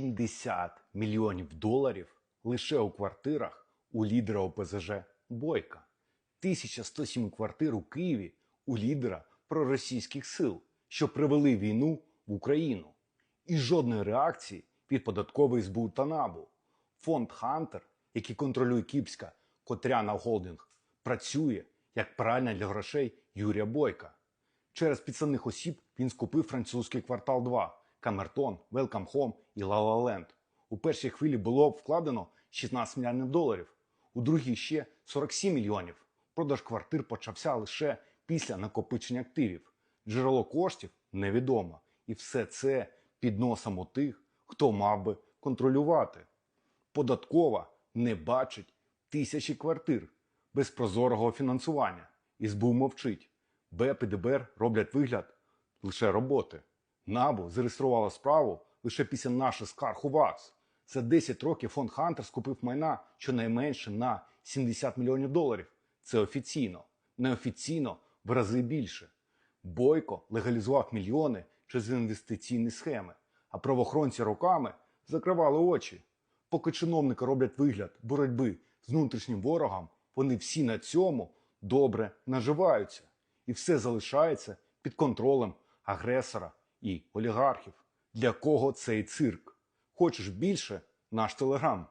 70 мільйонів доларів лише у квартирах у лідера ОПЗЖ Бойка. 1107 квартир у Києві у лідера проросійських сил, що привели війну в Україну. І жодної реакції від податкової СБУ та НАБУ. Фонд Хантер, який контролює Кіпська Котряна Холдинг, працює як пральня для грошей Юрія Бойка. Через підсадних осіб він скупив французький квартал 2, Камертон, Велкам Хом і Ла Ленд. У першій хвилі було вкладено 16 мільйонів доларів, у другій ще 47 мільйонів. Продаж квартир почався лише після накопичення активів. Джерело коштів невідомо. І все це під носом у тих, хто мав би контролювати. Податкова не бачить тисячі квартир без прозорого фінансування. І СБУ мовчить. БЕП і ДБР роблять вигляд лише роботи. НАБУ зареєструвала справу лише після наших скарг у ВАКС. За 10 років фонд Хантер скупив майна щонайменше на 70 мільйонів доларів. Це офіційно. Неофіційно в рази більше. Бойко легалізував мільйони через інвестиційні схеми, а правоохоронці роками закривали очі. Поки чиновники роблять вигляд боротьби з внутрішнім ворогом, вони всі на цьому добре наживаються. І все залишається під контролем агресора і олігархів. Для кого цей цирк? Хочеш більше? Наш телеграм.